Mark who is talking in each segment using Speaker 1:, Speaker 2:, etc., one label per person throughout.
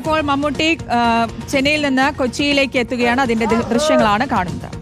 Speaker 1: ഇപ്പോൾ മമ്മൂട്ടി ചെന്നൈയിൽ നിന്ന് കൊച്ചിയിലേക്ക് എത്തുകയാണ്. അതിന്റെ ദൃശ്യങ്ങളാണ് കാണുന്നത്.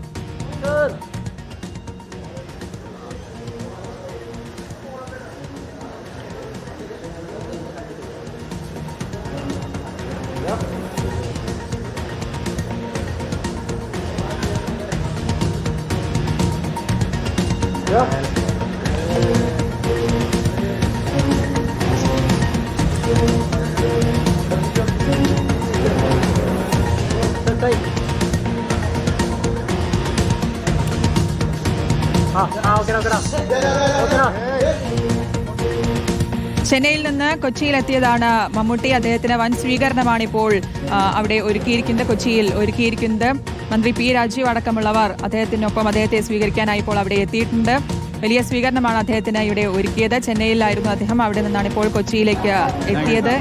Speaker 1: ചെന്നൈയിൽ നിന്ന് കൊച്ചിയിലെത്തിയതാണ് മമ്മൂട്ടി. അദ്ദേഹത്തിന് വൻ സ്വീകരണമാണ് ഇപ്പോൾ അവിടെ ഒരുക്കിയിരിക്കുന്നത് കൊച്ചിയിൽ ഒരുക്കിയിരിക്കുന്നത്. മന്ത്രി പി രാജീവ് അടക്കമുള്ളവർ അദ്ദേഹത്തിനൊപ്പം അദ്ദേഹത്തെ സ്വീകരിക്കാനായി ഇപ്പോൾ അവിടെ എത്തിയിട്ടുണ്ട്. വലിയ സ്വീകരണമാണ് അദ്ദേഹത്തിന് ഇവിടെ ഒരുക്കിയത്. ചെന്നൈയിലായിരുന്നു അദ്ദേഹം അവിടെ നിന്നാണ് ഇപ്പോൾ കൊച്ചിയിലേക്ക് എത്തിയത്.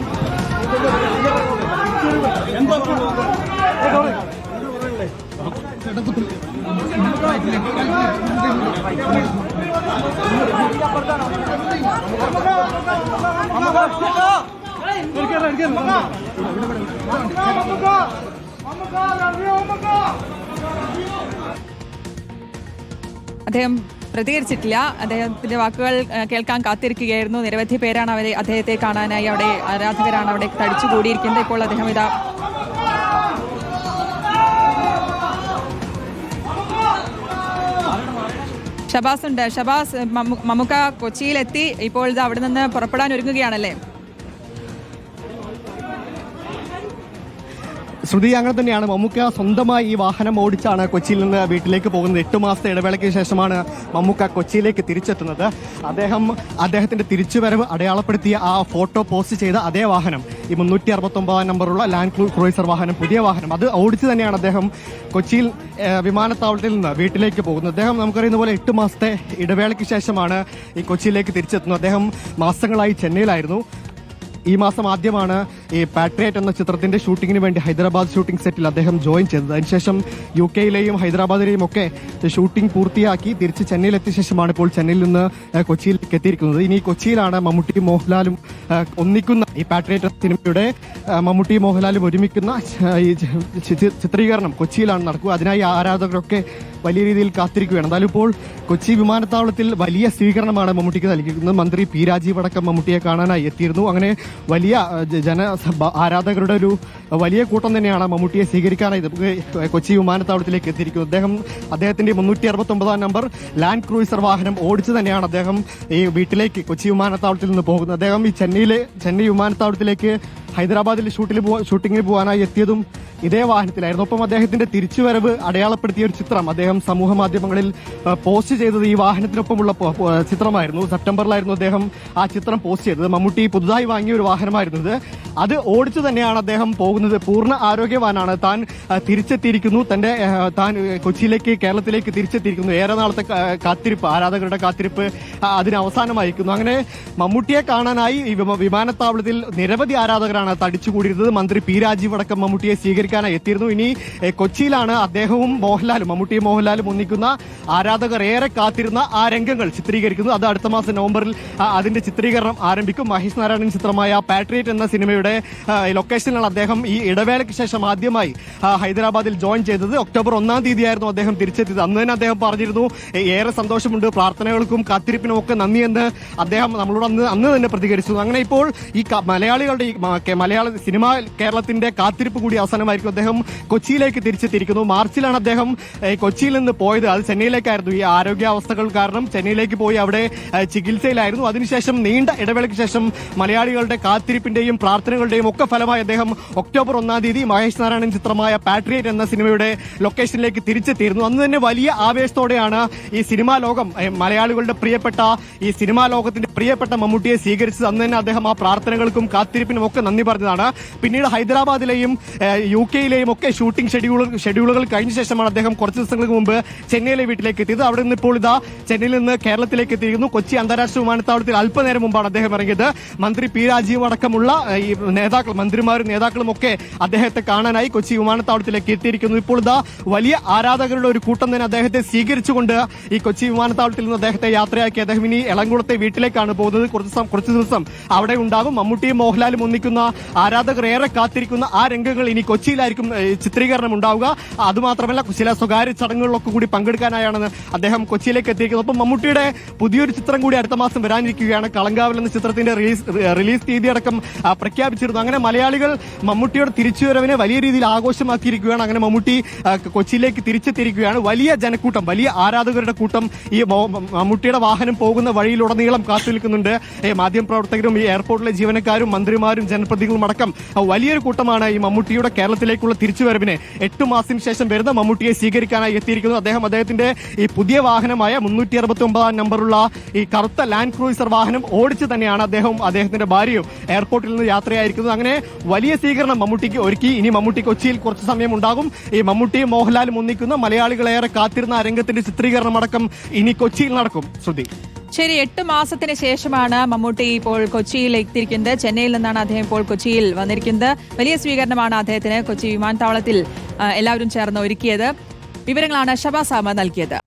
Speaker 1: അദ്ദേഹം പ്രതികരിച്ചിട്ടില്ല. അദ്ദേഹത്തിന്റെ വാക്കുകൾ കേൾക്കാൻ കാത്തിരിക്കുകയായിരുന്നു. നിരവധി പേരാണ് അവരെ അദ്ദേഹത്തെ കാണാനായി അവിടെ ആരാധകരാണ് അവിടെ തടിച്ചുകൂടിയിരിക്കുന്നത്. ഇപ്പോൾ അദ്ദേഹം ഇതാ ഷബാസ് ഉണ്ട്. ഷബാസ് മമുക്ക കൊച്ചിയിലെത്തി. ഇപ്പോൾ ഇത് അവിടെ നിന്ന് പുറപ്പെടാൻ ഒരുങ്ങുകയാണല്ലേ?
Speaker 2: ശ്രുതി അങ്ങനെ തന്നെയാണ്. മമ്മൂക്ക സ്വന്തമായി ഈ വാഹനം ഓടിച്ചാണ് കൊച്ചിയിൽ നിന്ന് വീട്ടിലേക്ക് പോകുന്നത്. എട്ട് മാസത്തെ ഇടവേളയ്ക്ക് ശേഷമാണ് മമ്മൂക്ക കൊച്ചിയിലേക്ക് തിരിച്ചെത്തുന്നത്. അദ്ദേഹം അദ്ദേഹത്തിന്റെ തിരിച്ചുവരവ് അടയാളപ്പെടുത്തിയ ആ ഫോട്ടോ പോസ്റ്റ് ചെയ്ത അതേ വാഹനം ഈ മുന്നൂറ്റി അറുപത്തി ഒമ്പതാം നമ്പറുള്ള ലാൻഡ് ക്രൂ ക്രൂയിസർ വാഹനം പുതിയ വാഹനം. അത് ഓടിച്ച് തന്നെയാണ് അദ്ദേഹം കൊച്ചിയിൽ വിമാനത്താവളത്തിൽ നിന്ന് വീട്ടിലേക്ക് പോകുന്നത്. അദ്ദേഹം നമുക്കറിയുന്ന പോലെ എട്ട് മാസത്തെ ഇടവേളയ്ക്ക് ശേഷമാണ് ഈ കൊച്ചിയിലേക്ക് തിരിച്ചെത്തുന്നത്. അദ്ദേഹം മാസങ്ങളായി ചെന്നൈയിലായിരുന്നു. ഈ മാസം ആദ്യമാണ് ഈ പാട്രിയറ്റ് എന്ന ചിത്രത്തിന്റെ ഷൂട്ടിങ്ങിന് വേണ്ടി ഹൈദരാബാദ് ഷൂട്ടിംഗ് സെറ്റിൽ അദ്ദേഹം ജോയിൻ ചെയ്തത്. അതിനുശേഷം യു കെയിലെയും ഹൈദരാബാദിലെയും ഒക്കെ ഷൂട്ടിംഗ് പൂർത്തിയാക്കി തിരിച്ച് ചെന്നൈയിൽ എത്തിയ ശേഷമാണ് ഇപ്പോൾ ചെന്നൈയിൽ നിന്ന് കൊച്ചിയിലേക്ക് എത്തിയിരിക്കുന്നത്. ഇനി കൊച്ചിയിലാണ് മമ്മൂട്ടിയും മോഹൻലാലും ഒന്നിക്കുന്ന ഈ പാട്രിയറ്റ് സിനിമയുടെ മമ്മൂട്ടി മോഹൻലാലും ഒരുമിക്കുന്ന ഈ ചിത്രീകരണം കൊച്ചിയിലാണ് നടക്കുക. അതിനായി ആരാധകരൊക്കെ വലിയ രീതിയിൽ കാത്തിരിക്കുകയാണ്. എന്തായാലും ഇപ്പോൾ കൊച്ചി വിമാനത്താവളത്തിൽ വലിയ സ്വീകരണമാണ് മമ്മൂട്ടിക്ക് നൽകിയിരിക്കുന്നത്. മന്ത്രി പി രാജീവ് അടക്കം മമ്മൂട്ടിയെ കാണാനായി എത്തിയിരുന്നു. അങ്ങനെ വലിയ ജന ആരാധകരുടെ ഒരു വലിയ കൂട്ടം തന്നെയാണ് മമ്മൂട്ടിയെ സ്വീകരിക്കാനായി കൊച്ചി വിമാനത്താവളത്തിലേക്ക് എത്തിയിരിക്കുന്നത്. അദ്ദേഹം അദ്ദേഹത്തിന്റെ മുന്നൂറ്റി അറുപത്തി ഒമ്പതാം നമ്പർ ലാൻഡ് ക്രൂയിസർ വാഹനം ഓടിച്ചു തന്നെയാണ് അദ്ദേഹം ഈ വീട്ടിലേക്ക് കൊച്ചി വിമാനത്താവളത്തിൽ നിന്ന് പോകുന്നത്. അദ്ദേഹം ഈ ചെന്നൈയിലെ ചെന്നൈ വിമാനത്താവളത്തിലേക്ക് ഹൈദരാബാദിൽ ഷൂട്ടിൽ ഷൂട്ടിങ്ങിന് പോകാനായി എത്തിയതും ഇതേ വാഹനത്തിലായിരുന്നു. ഒപ്പം അദ്ദേഹത്തിന്റെ തിരിച്ചുവരവ് അടയാളപ്പെടുത്തിയ ഒരു ചിത്രം അദ്ദേഹം സമൂഹ മാധ്യമങ്ങളിൽ പോസ്റ്റ് ചെയ്തത് ഈ വാഹനത്തിനൊപ്പമുള്ള ചിത്രമായിരുന്നു. സെപ്റ്റംബറിലായിരുന്നു അദ്ദേഹം ആ ചിത്രം പോസ്റ്റ് ചെയ്തത്. മമ്മൂട്ടി പുതുതായി വാങ്ങിയ ഒരു വാഹനമായിരുന്നു അത് ഓടിച്ചു തന്നെയാണ് അദ്ദേഹം പോകുന്നത്. പൂർണ ആരോഗ്യവാനാണ്. താൻ തിരിച്ചെത്തിയിരിക്കുന്നു. തന്റെ താൻ കൊച്ചിയിലേക്ക് കേരളത്തിലേക്ക് തിരിച്ചെത്തിയിരിക്കുന്നു. ഏറെ നാളത്തെ കാത്തിരിപ്പ് ആരാധകരുടെ കാത്തിരിപ്പ് അതിന് അവസാനമായിരിക്കുന്നു. അങ്ങനെ മമ്മൂട്ടിയെ കാണാനായി വിമാനത്താവളത്തിൽ നിരവധി ആരാധകരാണ് തടിച്ചുകൂടിയിരുന്നത്. മന്ത്രി പി രാജീവ് അടക്കം മമ്മൂട്ടിയെ സ്വീകരിക്കാനായി എത്തിയിരുന്നു. ഇനി കൊച്ചിയിലാണ് അദ്ദേഹവും മോഹൻലാലും മമ്മൂട്ടിയും മോഹൻലാലും ഒന്നിക്കുന്ന ആരാധകർ ഏറെ കാത്തിരുന്ന ആ രംഗങ്ങൾ ചിത്രീകരിക്കുന്നു അത് അടുത്ത മാസം നവംബറിൽ അതിന്റെ ചിത്രീകരണം ആരംഭിക്കും. മഹേഷ് നാരായണൻ ചിത്രമായ പാട്രിയറ്റ് എന്ന സിനിമയുടെ ലൊക്കേഷനിലാണ് അദ്ദേഹം ഈ ഇടവേളയ്ക്ക് ശേഷം ആദ്യമായി ഹൈദരാബാദിൽ ജോയിൻ ചെയ്തത്. ഒക്ടോബർ ഒന്നാം തീയതിയായിരുന്നു അദ്ദേഹം തിരിച്ചെത്തിയത്. അന്ന് തന്നെ അദ്ദേഹം പറഞ്ഞിരുന്നു ഏറെ സന്തോഷമുണ്ട്. പ്രാർത്ഥനകൾക്കും കാത്തിരിപ്പിനും ഒക്കെ നന്ദിയെന്ന് അദ്ദേഹം നമ്മളോട് അന്ന് അന്ന് തന്നെ പ്രതികരിച്ചു. അങ്ങനെ ഇപ്പോൾ ഈ മലയാളികളുടെ ഈ മലയാള സിനിമ കേരളത്തിന്റെ കാത്തിരിപ്പ് കൂടി അവസാനമായിരിക്കും. അദ്ദേഹം കൊച്ചിയിലേക്ക് തിരിച്ചെത്തിയിരിക്കുന്നു. മാർച്ചിലാണ് അദ്ദേഹം കൊച്ചിയിൽ നിന്ന് പോയത്. അത് ചെന്നൈയിലേക്കായിരുന്നു. ഈ ആരോഗ്യാവസ്ഥകൾ കാരണം ചെന്നൈയിലേക്ക് പോയി അവിടെ ചികിത്സയിലായിരുന്നു. അതിനുശേഷം നീണ്ട ഇടവേളയ്ക്ക് ശേഷം മലയാളികളുടെ കാത്തിരിപ്പിന്റെയും പ്രാർത്ഥനകളുടെയും ഒക്കെ ഫലമായി അദ്ദേഹം ഒക്ടോബർ ഒന്നാം തീയതി മഹേഷ് നാരായണൻ ചിത്രമായ പാട്രിയറ്റ് എന്ന സിനിമയുടെ ലൊക്കേഷനിലേക്ക് തിരിച്ചെത്തിയിരുന്നു. അന്ന് തന്നെ വലിയ ആവേശത്തോടെയാണ് ഈ സിനിമാ ലോകം മലയാളികളുടെ പ്രിയപ്പെട്ട ഈ സിനിമാ ലോകത്തിന്റെ പ്രിയപ്പെട്ട മമ്മൂട്ടിയെ സ്വീകരിച്ചത്. അന്ന് തന്നെ അദ്ദേഹം ആ പ്രാർത്ഥനകൾക്കും കാത്തിരിപ്പിനും ഒക്കെ നന്ദി പറഞ്ഞതാണ്. പിന്നീട് ഹൈദരാബാദിലെയും യു കെയിലെയും ഒക്കെ ഷൂട്ടിംഗ് ഷെഡ്യൂളുകൾ ഷെഡ്യൂളുകൾ കഴിഞ്ഞ ശേഷമാണ് അദ്ദേഹം കുറച്ച് ദിവസങ്ങൾക്ക് മുമ്പ് ചെന്നൈയിലെ വീട്ടിലേക്ക് എത്തിയത് അവിടെ നിന്ന് ഇപ്പോൾ ഇതാ ചെന്നൈയിൽ നിന്ന് കേരളത്തിലേക്ക് എത്തിയിരുന്നു കൊച്ചി അന്താരാഷ്ട്ര വിമാനത്താവളത്തിൽ അല്പനേരം മുമ്പാണ് അദ്ദേഹം ഇറങ്ങിയത്. മന്ത്രി പി രാജീവ് അടക്കമുള്ള ഈ നേതാക്കൾ മന്ത്രിമാരും നേതാക്കളും ഒക്കെ അദ്ദേഹത്തെ കാണാനായി കൊച്ചി വിമാനത്താവളത്തിലേക്ക് എത്തിയിരിക്കുന്നു. ഇപ്പോൾ ഇതാ വലിയ ആരാധകരുടെ ഒരു കൂട്ടം തന്നെ അദ്ദേഹത്തെ സ്വീകരിച്ചുകൊണ്ട് ഈ കൊച്ചി വിമാനത്താവളത്തിൽ നിന്ന് അദ്ദേഹത്തെ യാത്രയാക്കി. അദ്ദേഹം ഇനി എളംകുളത്തെ വീട്ടിലേക്കാണ് പോകുന്നത്. കുറച്ച് കുറച്ച് ദിവസം അവിടെ ഉണ്ടാകും മമ്മൂട്ടിയും മോഹൻലാലും ഒന്നിക്കുന്ന ആരാധകർ ഏറെ കാത്തിരിക്കുന്ന ആ രംഗങ്ങൾ ഇനി കൊച്ചിയിലായിരിക്കും ചിത്രീകരണം ഉണ്ടാവുക. അതുമാത്രമല്ല ചില സ്വകാര്യ ചടങ്ങുകളിലൊക്കെ കൂടി പങ്കെടുക്കാനായാണ് അദ്ദേഹം കൊച്ചിയിലേക്ക് എത്തിയിരിക്കുന്നത് അപ്പം മമ്മൂട്ടിയുടെ പുതിയൊരു ചിത്രം കൂടി അടുത്ത മാസം വരാനിരിക്കുകയാണ്. കളങ്കാവൽ എന്ന ചിത്രത്തിന്റെ റിലീസ് റിലീസ് തീയതി അടക്കം പ്രഖ്യാപിച്ചിരുന്നു. അങ്ങനെ മലയാളികൾ മമ്മൂട്ടിയുടെ തിരിച്ചുവരവിനെ വലിയ രീതിയിൽ ആഘോഷമാക്കിയിരിക്കുകയാണ്. അങ്ങനെ മമ്മൂട്ടി കൊച്ചിയിലേക്ക് തിരിച്ചെത്തിയിരിക്കുകയാണ്. വലിയ ജനക്കൂട്ടം വലിയ ആരാധകരുടെ കൂട്ടം ഈ മമ്മൂട്ടിയുടെ വാഹനം പോകുന്ന വഴിയിലുടനീളം കാത്തു നിൽക്കുന്നുണ്ട് മാധ്യമപ്രവർത്തകരും ഈ എയർപോർട്ടിലെ ജീവനക്കാരും മന്ത്രിമാരും ജനപ്രതിനിധികളും ആ, വലിയൊരു കൂട്ടമാണ് ഈ മമ്മൂട്ടിയുടെ കേരളത്തിലേക്കുള്ള തിരിച്ചുവരവിന്. എട്ട് മാസത്തിന് ശേഷം വരുന്ന മമ്മൂട്ടിയെ സ്വീകരിക്കാനായി എത്തിയിരിക്കുന്നത് അദ്ദേഹം. അദ്ദേഹത്തിന്റെ ഈ പുതിയ വാഹനമായ മുന്നൂറ്റി അറുപത്തി ഒമ്പതാം നമ്പറുള്ള ഈ കറുത്ത ലാൻഡ് ക്രൂയിസർ വാഹനം ഓടിച്ച് തന്നെയാണ് അദ്ദേഹവും അദ്ദേഹത്തിന്റെ ഭാര്യയും എയർപോർട്ടിൽ നിന്ന് യാത്രയായിരിക്കുന്നത്. അങ്ങനെ വലിയ സ്വീകരണം മമ്മൂട്ടിക്ക് ഒരുക്കി. ഇനി മമ്മൂട്ടി കൊച്ചിയിൽ കുറച്ച് സമയം ഉണ്ടാകും ഈ മമ്മൂട്ടിയും മോഹൻലാലും ഒന്നിക്കുന്ന മലയാളികളേറെ കാത്തിരുന്ന രംഗത്തിന്റെ ചിത്രീകരണം അടക്കം ഇനി കൊച്ചിയിൽ നടക്കും. ശ്രുതി.
Speaker 1: ശരി എട്ട് മാസത്തിന് ശേഷമാണ് മമ്മൂട്ടി ഇപ്പോൾ കൊച്ചിയിൽ എത്തിയിരിക്കുന്നത്. ചെന്നൈയിൽ നിന്നാണ് അദ്ദേഹം ഇപ്പോൾ കൊച്ചിയിൽ വന്നിരിക്കുന്നത്. വലിയ സ്വീകരണമാണ് അദ്ദേഹത്തിന് കൊച്ചി വിമാനത്താവളത്തിൽ എല്ലാവരും ചേർന്ന് ഒരുക്കിയത്. വിവരങ്ങളാണ് ഷബാസ് അഹമ്മദ് നൽകിയത്.